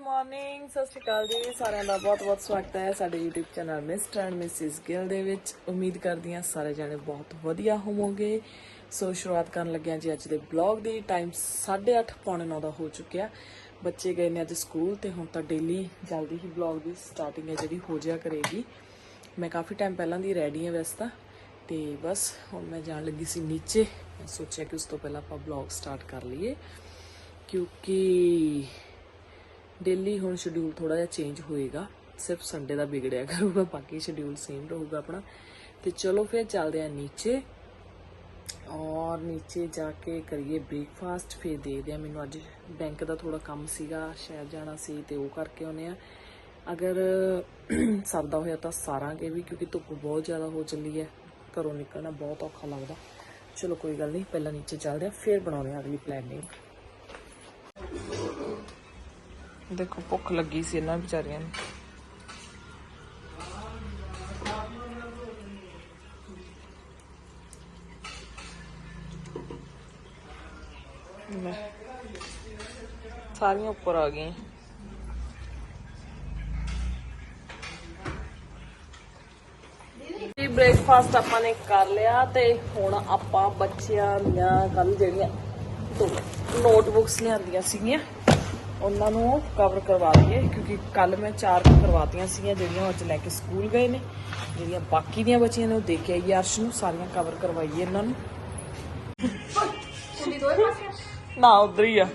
Morning, ਸਤਿ ਸ਼੍ਰੀ ਅਕਾਲ ਜੀ, ਸਾਰਿਆਂ ਦਾ ਬਹੁਤ-ਬਹੁਤ ਸਵਾਗਤ ਹੈ ਸਾਡੇ YouTube channel mister and missus Gill ਦੇ ਵਿੱਚ। ਉਮੀਦ ਕਰਦੀ ਹਾਂ ਸਾਰੇ ਜਾਣੇ ਬਹੁਤ ਵਧੀਆ ਹੋਵੋਗੇ। ਸੋ ਸ਼ੁਰੂਆਤ ਕਰਨ ਲੱਗਿਆ ਜੀ ਅੱਜ ਦੇ ਬਲੌਗ ਦੀ। ਟਾਈਮ 8:30 ਪੌਣੇ 9 ਦਾ ਹੋ ਚੁੱਕਿਆ। ਬੱਚੇ ਗਏ ਨੇ ਅੱਜ ਸਕੂਲ ਤੇ ਹੁਣ ਤਾਂ ਡੇਲੀ ਜਲਦੀ ਹੀ ਬਲੌਗ ਦੀ ਸਟਾਰਟਿੰਗ ਹੈ ਜਿਹੜੀ ਹੋ ਜਾਇਆ ਕਰੇਗੀ। ਮੈਂ ਕਾਫੀ ਟਾਈਮ ਪਹਿਲਾਂ ਦੀ ਰੈਡੀ ਹਾਂ ਵੈਸੇ ਤਾਂ। ਤੇ ਬਸ ਹੁਣ ਮੈਂ ਜਾਣ ਲੱਗੀ ਸੀ ਨੀਚੇ। ਮੈਂ ਸੋਚਿਆ ਕਿ ਉਸ ਤੋਂ ਪਹਿਲਾਂ ਆਪਾਂ ਬਲੌਗ ਸਟਾਰਟ ਕਰ ਲਈਏ। ਕਿਉਂਕਿ ਡੇਲੀ ਹੁਣ ਸ਼ਡਿਊਲ ਥੋੜਾ ਜਿਹਾ ਚੇਂਜ ਹੋਏਗਾ। ਸਿਰਫ ਸੰਡੇ ਦਾ ਵਿਗੜਿਆ ਕਰੂਗਾ, ਬਾਕੀ ਸ਼ਡਿਊਲ ਸੇਮ ਰਹੂਗਾ ਆਪਣਾ। ਤੇ ਚਲੋ ਫਿਰ ਚੱਲਦੇ ਆ ਨੀਚੇ। ਔਰ ਨੀਚੇ ਜਾ ਕੇ ਕਰੀਏ ਬ੍ਰੇਕਫਾਸਟ ਫਿਰ ਦੇਖਦੇ ਆ ਮੈਨੂੰ ਅੱਜ ਬੈਂਕ ਦਾ ਥੋੜਾ ਕੰਮ ਸੀਗਾ, ਸ਼ਹਿਰ ਜਾਣਾ ਸੀ ਤੇ ਉਹ ਕਰਕੇ ਆਉਨੇ ਆ ਅਗਰ ਸਰਦਾ ਹੋਇਆ ਤਾਂ ਸਾਰਾਂਗੇ ਵੀ, ਕਿਉਂਕਿ ਧੁੱਪ ਬਹੁਤ ਜ਼ਿਆਦਾ ਹੋ ਚੱਲੀ ਹੈ। ਘਰੋਂ ਨਿਕਲਣਾ ਬਹੁਤ ਔਖਾ ਲੱਗਦਾ। ਚਲੋ ਕੋਈ ਗੱਲ ਨਹੀਂ, ਪਹਿਲਾਂ ਨੀਚੇ ਚੱਲਦੇ ਆ ਫਿਰ ਬਣਾਉਣੇ ਆ ਅਗਲੀ ਪਲੈਨਿੰਗ ਦੇਖੋ, ਭੁੱਖ ਲੱਗੀ ਸੀ ਇਹਨਾਂ ਵਿਚਾਰੀਆਂ ਨੂੰ। ਸਾਰੀਆਂ ਉੱਪਰ ਆ ਗਈਆਂ। ਜੀ ਬ੍ਰੇਕਫਾਸਟ ਆਪਾਂ ਨੇ ਕਰ ਲਿਆ ਤੇ ਹੁਣ ਆਪਾਂ ਬੱਚਿਆਂ ਦੀਆਂ ਕੱਲ ਜਿਹੜੀਆਂ ਨੋਟਬੁੱਕਸ ਲਿਆਂਦੀਆਂ ਸੀਗੀਆਂ। ਉਹਨਾਂ ਨੂੰ ਕਵਰ ਕਰਵਾ ਦਈਏ ਕਿਉਂਕਿ ਕੱਲ ਮੈਂ ਚਾਰ ਕੁ ਕਰਵਾਤੀਆਂ ਸੀਗੀਆਂ ਜਿਹੜੀਆਂ ਉਹ ਅੱਜ ਲੈ ਕੇ ਸਕੂਲ ਗਏ ਨੇ। ਜਿਹੜੀਆਂ ਬਾਕੀ ਦੀਆਂ ਬੱਚੀਆਂ ਨੇ ਉਹ ਦੇ ਕੇ ਆਈ ਅਰਸ਼ ਨੂੰ ਸਾਰੀਆਂ ਕਵਰ ਕਰਵਾਈਏ ਇਹਨਾਂ ਨੂੰ। ਨਾ ਉਧਰ ਹੀ ਆ।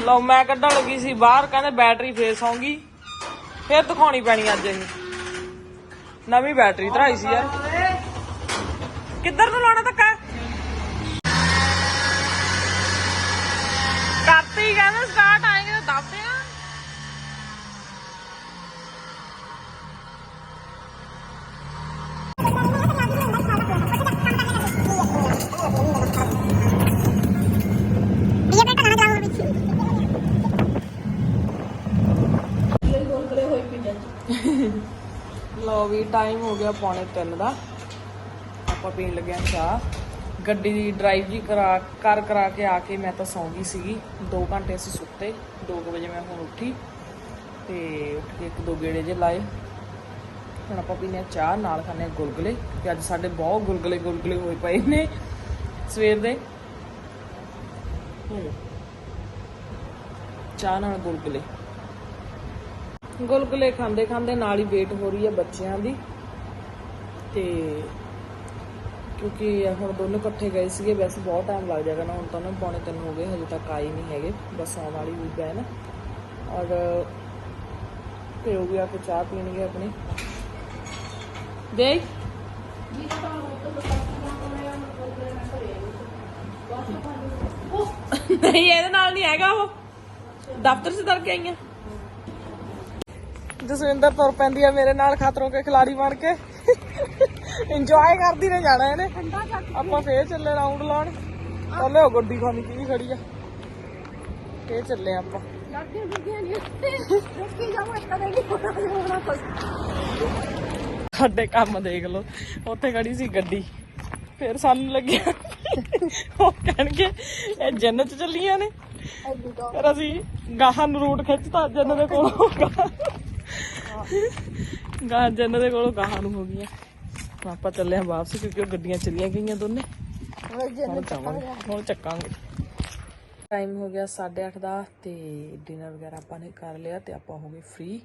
ਲਓ ਮੈਂ ਕੱਢਣ ਲੱਗੀ ਸੀ ਬਾਹਰ ਕਹਿੰਦੇ ਬੈਟਰੀ ਫੇਰ ਸੌਂਗੀ ਫੇਰ ਦਿਖਾਉਣੀ ਪੈਣੀ ਅੱਜ ਇਹ। ਨਵੀਂ ਬੈਟਰੀ ਧਰਾਈ ਸੀ ਯਾਰ। ਕਿੱਧਰ ਨੂੰ ਲਾਉਣਾ ਧੱਕਾ? ਕਰਤੀ ਕਹਿੰਦੇ ਸਟਾਰਟ ਆਏਗੇ ਤਾਂ ਆ। ਲੋ ਵੀ ਟਾਈਮ ਹੋ ਗਿਆ ਪੌਣੇ 3 ਦਾ। ਆਪਾਂ ਪੀਣ ਲੱਗੇ ਹਾਂ ਚਾਹ। ਗੱਡੀ ਦੀ ਡਰਾਈਵ ਜੀ ਕਰਾ ਕਰ ਕਰਾ ਕੇ ਆ ਕੇ ਮੈਂ ਤਾਂ ਸੌਂ ਗਈ ਸੀਗੀ। 2 ਘੰਟੇ ਅਸੀਂ ਸੁੱਤੇ 2 ਵਜੇ ਮੈਂ ਹੁਣ ਉੱਠੀ ਤੇ ਉੱਠ ਕੇ ਇੱਕ ਦੋ ਗੇੜੇ ਜੇ ਲਾਏ। ਹੁਣ ਆਪਾਂ ਪੀਨੇ ਹਾਂ ਚਾਹ, ਨਾਲ ਖਾਣੇ ਗੁਲਗੁਲੇ ਕਿ ਅੱਜ ਸਾਡੇ ਬਹੁਤ ਗੁਲਗਲੇ ਗੁਲਗਲੇ ਹੋਏ ਪਏ ਨੇ ਸਵੇਰ ਦੇ। ਚਾਹ ਨਾਲ ਗੁਲਗੁਲੇ। ਗੁਲਗੁਲੇ ਖਾਂਦੇ ਖਾਂਦੇ ਨਾਲ ਹੀ ਵੇਟ ਹੋ ਰਹੀ ਹੈ ਬੱਚਿਆਂ ਦੀ ਤੇ ਕਿਉਂਕਿ ਹੁਣ ਦੋਨੋਂ ਇਕੱਠੇ ਗਏ ਸੀਗੇ, ਵੈਸੇ ਬਹੁਤ ਟਾਈਮ ਲੱਗ ਜਾਏਗਾ ਨਾ, ਹੁਣ ਤਾਂ ਉਹਨਾਂ ਪੌਣੇ ਤਿੰਨ ਹੋ ਗਏ, ਹਜੇ ਤੱਕ ਆਏ ਨਹੀਂ ਹੈਗੇ, ਬਸ ਆਉਣ ਵਾਲੀ ਹੋਈ ਪੈ ਨਾ। ਔਰ ਤੇ ਉਹ ਵੀ ਆ ਚਾਹ ਪੀਣਗੇ ਆਪਣੀ। ਦੇਖ। ਨਹੀਂ, ਇਹਦੇ ਨਾਲ ਨਹੀਂ ਹੈਗਾ ਉਹ। ਦਫ਼ਤਰ ਸੇ ਦਰ ਕੇ ਆਈਆਂ। ਜਸਵਿੰਦਰ ਤੁਰ ਪੈਂਦੀ ਆ ਮੇਰੇ ਨਾਲ, ਖਤਰੋਂ ਕੇ ਖਿਲਾੜੀ ਬਣ ਕੇ। ਇੰਜੋਏ ਕਰਦੀ ਨੇ ਜਾਣਾ ਇਹਨੇ। ਆਪਾਂ ਫੇਰ ਚੱਲੇ ਰਾਉਂਡ ਲਾਉਣ। ਚੱਲੇ ਉਹ ਗੱਡੀ ਖਾਨੀ ਕੀ ਖੜੀ ਆ। ਫੇਰ ਚੱਲੇ ਆਪਾਂ। ਸਾਡੇ ਕੰਮ ਦੇਖ ਲਓ ਉੱਥੇ ਖੜੀ ਸੀ ਗੱਡੀ। ਫਿਰ ਸਾਨੂੰ ਲੱਗਿਆ। ਉਹ ਕਹਿਣਗੇ ਇਹ ਜੰਨਤ ਚ ਚੱਲੀਆਂ ਨੇ। ਫਿਰ ਅਸੀਂ ਗਾਹਾਂ ਨੂੰ ਰੂਟ ਖਿੱਚਤਾ ਜੰਨਤ ਦੇ ਕੋਲੋਂ ਗਾਹਾਂ ਜੰਨਤ ਦੇ ਕੋਲੋਂ ਗਾਹਾਂ ਨੂੰ ਹੋ ਗਈਆਂ। ਆਪਾਂ ਚੱਲੇ ਆ ਵਾਪਸ ਕਿਉਂਕਿ ਉਹ ਗੱਡੀਆਂ ਚੱਲੀਆਂ ਗਈਆਂ ਦੋਨੇ। ਹੁਣ ਚੱਕਾਂਗੇ। ਟਾਈਮ ਹੋ ਗਿਆ 8:30 ਦਾ ਤੇ ਡਿਨਰ ਵਗੈਰਾ ਆਪਾਂ ਨੇ ਕਰ ਲਿਆ ਤੇ ਆਪਾਂ ਹੋ ਗਏ ਫ੍ਰੀ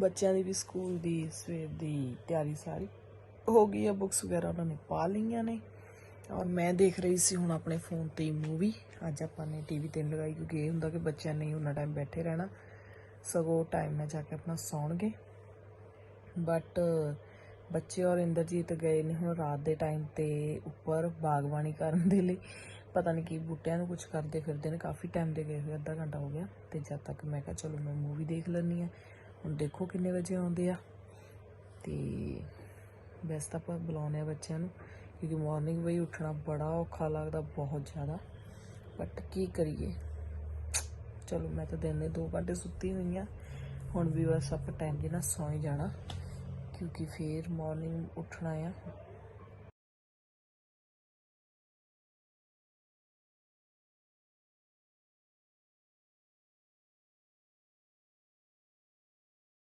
ਬੱਚਿਆਂ ਦੀ ਵੀ ਸਕੂਲ ਦੀ ਸਵੇਰ ਦੀ ਤਿਆਰੀ ਸਾਰੀ ਹੋ ਗਈ ਆ ਬੁੱਕਸ ਵਗੈਰਾ ਉਹਨਾਂ ਨੇ ਪਾ ਲਈਆਂ ਨੇ। ਔਰ ਮੈਂ ਦੇਖ ਰਹੀ ਸੀ ਹੁਣ ਆਪਣੇ ਫੋਨ ਤੇ ਮੂਵੀ ਅੱਜ ਆਪਾਂ ਨੇ ਟੀਵੀ ਤੇ ਲਗਾਈ ਕਿਉਂਕਿ ਇਹ ਹੁੰਦਾ ਕਿ ਬੱਚਿਆਂ ਨੇ ਉਹਨਾਂ ਟਾਈਮ ਬੈਠੇ ਰਹਿਣਾ। ਸਗੋਂ ਟਾਈਮ ਨਾਲ ਜਾ ਕੇ ਆਪਣਾ ਸੌਣਗੇ। ਬਟ ਬੱਚੇ ਔਰ ਇੰਦਰਜੀਤ ਗਏ ਨੇ ਹੁਣ ਰਾਤ ਦੇ ਟਾਈਮ ਤੇ ਉੱਪਰ ਬਾਗਬਾਨੀ ਕਰਨ ਦੇ ਲਈ। ਪਤਾ ਨਹੀਂ ਕੀ ਬੂਟਿਆਂ ਨੂੰ ਕੁਝ ਕਰਦੇ ਫਿਰਦੇ ਨੇ। ਕਾਫੀ ਟਾਈਮ ਦੇ ਗਏ ਹੋਏ, ਅੱਧਾ ਘੰਟਾ ਹੋ ਗਿਆ ਤੇ ਜਦ ਤੱਕ ਮੈਂ ਕਿਹਾ ਚਲੋ ਮੈਂ ਮੂਵੀ ਦੇਖ ਲੈਣੀ ਆ ਹੁਣ ਦੇਖੋ ਕਿੰਨੇ ਵਜੇ ਆਉਂਦੇ ਆ। ਤੇ ਵੈਸੇ ਤਾਂ ਆਪਾਂ ਬੁਲਾਉਂਦੇ ਆ ਬੱਚਿਆਂ ਨੂੰ, ਕਿਉਂਕਿ ਮਾਰਨਿੰਗ ਵੀ ਉੱਠਣਾ ਬੜਾ ਔਖਾ ਲੱਗਦਾ, ਬਹੁਤ ਜ਼ਿਆਦਾ। ਬਟ ਕੀ ਕਰੀਏ? ਚਲੋ ਮੈਂ ਤਾਂ ਦਿਨ ਦੇ 2 ਘੰਟੇ ਸੁੱਤੀ ਹੋਈ ਆ ਹੁਣ ਵੀ ਬਸ ਆਪਾਂ ਟਾਈਮ ਦੇ ਨਾਲ ਸੌਂ ਹੀ ਜਾਣਾ। ਕਿਉਂਕਿ ਫਿਰ ਮੋਰਨਿੰਗ ਉੱਠਣਾ ਆ।